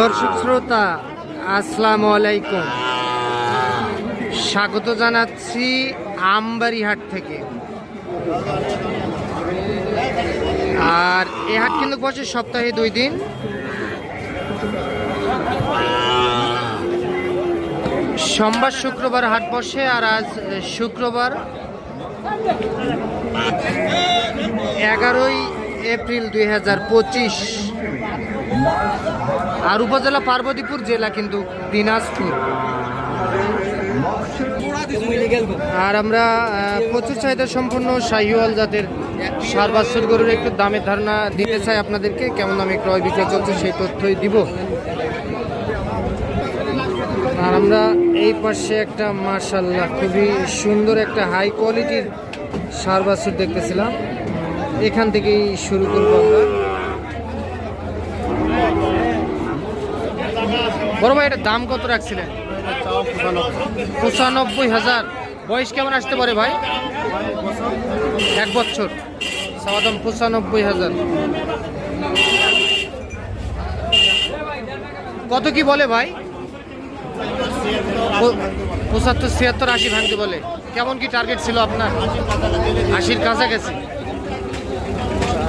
দর্শক শ্রোতা, আসসালামু আলাইকুম। স্বাগত জানাচ্ছি আমবাড়িহাট থেকে। আর এ হাট কিন্তু বসে সপ্তাহে দুই দিন। সোমবার, শুক্রবার হাট বসে আর আজ শুক্রবার, এগারোই এপ্রিল দুই হাজার পঁচিশ। আর উপজেলা পার্বতীপুর জেলা কিন্তু দিনাজপুর। আর আমরা প্রচুর চাহিদা সম্পন্ন শাহিওয়াল জাতের সার বাছুর গরুর একটু দামের ধারণা দিতে চাই আপনাদেরকে। কেমন দামে ক্রয় বিক্রয় চলছে সেই তথ্যই দিব। আর আমরা এই পাশে একটা মার্শাল্লাহ খুবই সুন্দর একটা হাই কোয়ালিটির সার বাছুর দেখতেছিলাম। এখান থেকেই শুরু করব আমরা। বড় ভাই এটার দাম কত রাখছিলেন? পঁচানব্বই হাজার। বয়স কেমন আসতে পারে ভাই? এক বছর। চাওয়া দাম পঁচানব্বই হাজার। কত কি বলে ভাই? পঁচাত্তর, ছিয়াত্তর, আশি ভাঙতে বলে। কেমন কি টার্গেট ছিল আপনার? আশির কাছাকাছি।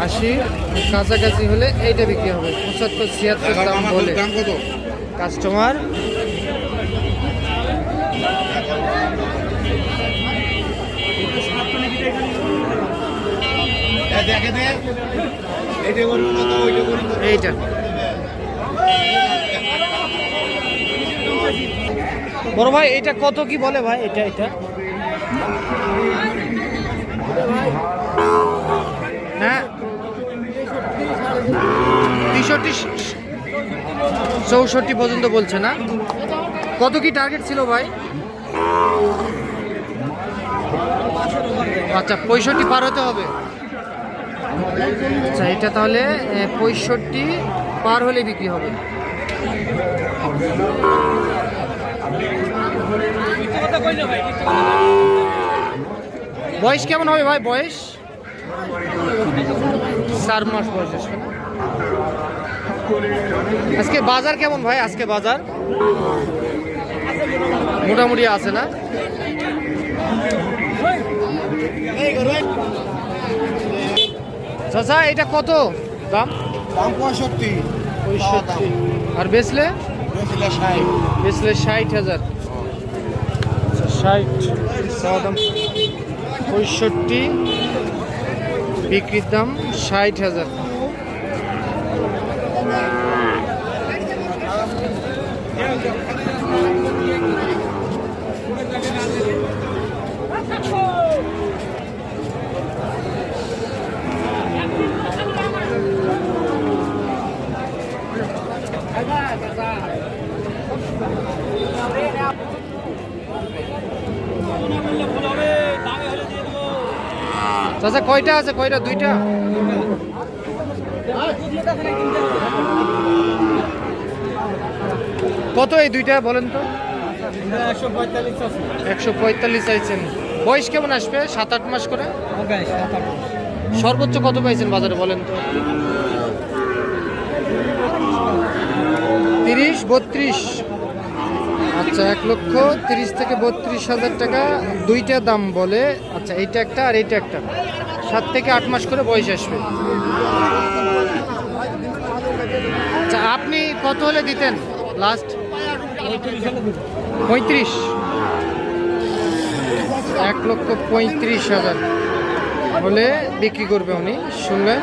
আশি কাছাকাছি হলে এইটা বিক্রি হবে। পঁচাত্তর, ছিয়াত্তর দাম বলে। কাস্টমার। এইটা। বড় ভাই এটা কত কি বলে ভাই? এটা এটা। হ্যাঁ। তেষট্টি চৌষট্টি পর্যন্ত বলছে না? কত কি টার্গেট ছিল ভাই? আচ্ছা পঁয়ষট্টি পার হতে হবে। আচ্ছা এটা তাহলে পঁয়ষট্টি পার হলে বিক্রি হবে। বয়স কেমন হবে ভাই? বয়স? চার মাস বয়স? আজকে বাজার কেমন ভাই? আজকে বাজার? মোটামুটি আছে না? চাচা এটা কত দাম? দাম পঁয়ষট্টি। পঁয়ষট্টি। আর বেচলে? বেচলে ষাট। হাজার। আচ্ছা, ষাট। দাম পঁয়ষট্টি। বিক্রির দাম ষাট হাজার। চাচা কয়টা আছে? কয়টা? দুইটা? কত এই দুইটা বলেন তো? একশো পঁয়তাল্লিশ চাইছেন বয়স কেমন আসবে? সাত আট মাস করে? সর্বোচ্চ কত পাইছেন বাজারে বলেন তো? তিরিশ বত্রিশ। আচ্ছা এক লক্ষ তিরিশ থেকে বত্রিশ হাজার টাকা দুইটা দাম বলে। আচ্ছা এইটা একটা আর এইটা একটা। সাত থেকে আট মাস করে বয়স আসবে। আচ্ছা আপনি কত হলে দিতেন? লাস্ট? পঁয়ত্রিশ। এক লক্ষ পঁয়ত্রিশ হাজার হলে বিক্রি করবে উনি, শুনলেন?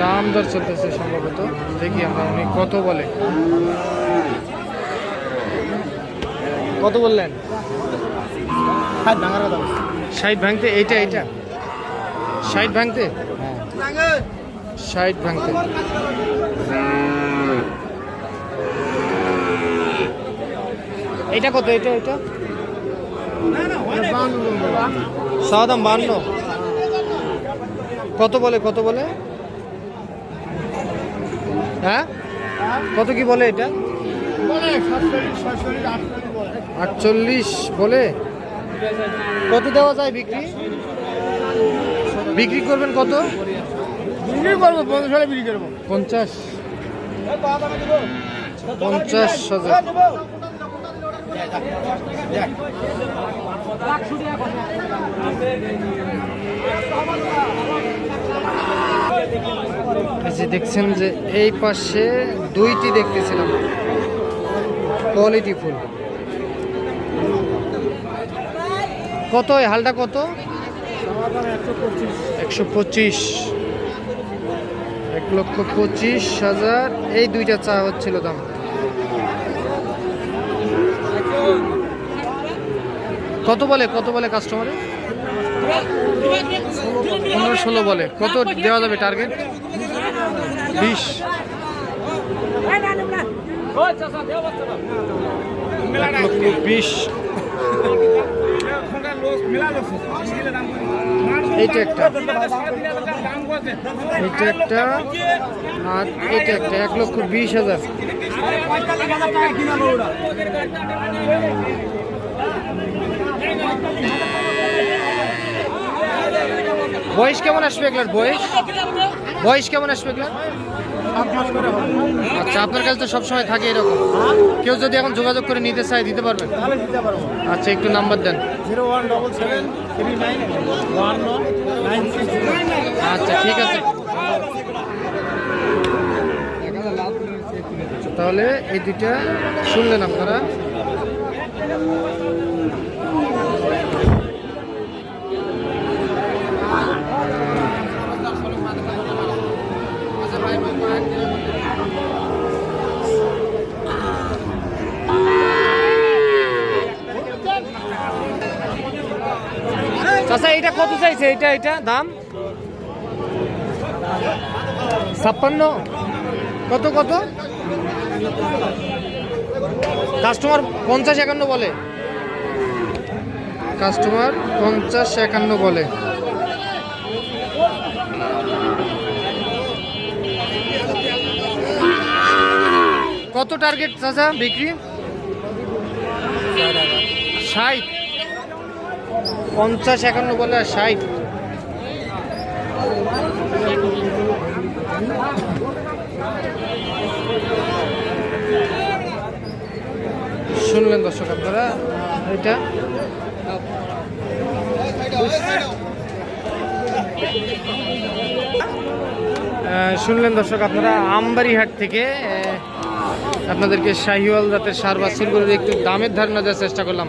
দাম দর চলতেছে সম্ভবত। দেখি আমরা উনি কত বলে। কত বললেন? ষাট ভাঙার কথা। ষাট ভাঙতে এইটা এইটা? ষাট ভাঙতে? ষাট ভাঙতে। এটা কত? এটা এটা সাদাম দাম বান্ন। কত বলে কত বলে? হ্যাঁ? কত কি বলে এটা? বলে। আটচল্লিশ বলে? কত দেওয়া যায় বিক্রি? বিক্রি করবেন কত? বিক্রি করব পঞ্চাশ হলে বিক্রি করব। পঞ্চাশ। পঞ্চাশ হাজার। যে দেখছেন যে এই পাশে দুইটি দেখতেছিলাম। কোয়ালিটি ফুল। কত? হালটা কত? একশো পঁচিশ। এক লক্ষ পঁচিশ হাজার। এই দুইটা চা হচ্ছিল দাম। কত বলে? কত বলে কাস্টমারে পনেরো ষোলো বলে। কত দেওয়া যাবে টার্গেট বিশ। বিশ। এইটা একটা। এইটা একটা। আর এটা একটা। এক লক্ষ বিশ হাজার। বয়স কেমন আসবে একলার বয়স? বয়স কেমন আসবে আচ্ছা আপনার কাছে তো সবসময় থাকে এরকম। কেউ যদি এখন যোগাযোগ করে নিতে চায় দিতে পারবেন আচ্ছা একটু নাম্বার দেন। আচ্ছা ঠিক আছে। তাহলে এই দুইটা শুনলেন আপনারা। চাচা এটা কত চাইছে? এটা এটা দাম? ছাপ্পান্ন? কত কত? কাস্টমার পঞ্চাশ একান্ন বলে। কাস্টমার পঞ্চাশ একান্ন বলে। কত টার্গেট চাচা বিক্রি? ষাট। পঞ্চাশ, একান্ন বলে ষাট। শুনলেন দর্শক আপনারা, এটা? শুনলেন দর্শক আপনারা, আমবাড়িহাট থেকে আপনাদেরকে শাহিওয়াল জাতের সার বা সিলগুলোর একটু দামের ধারণা দেওয়ার চেষ্টা করলাম।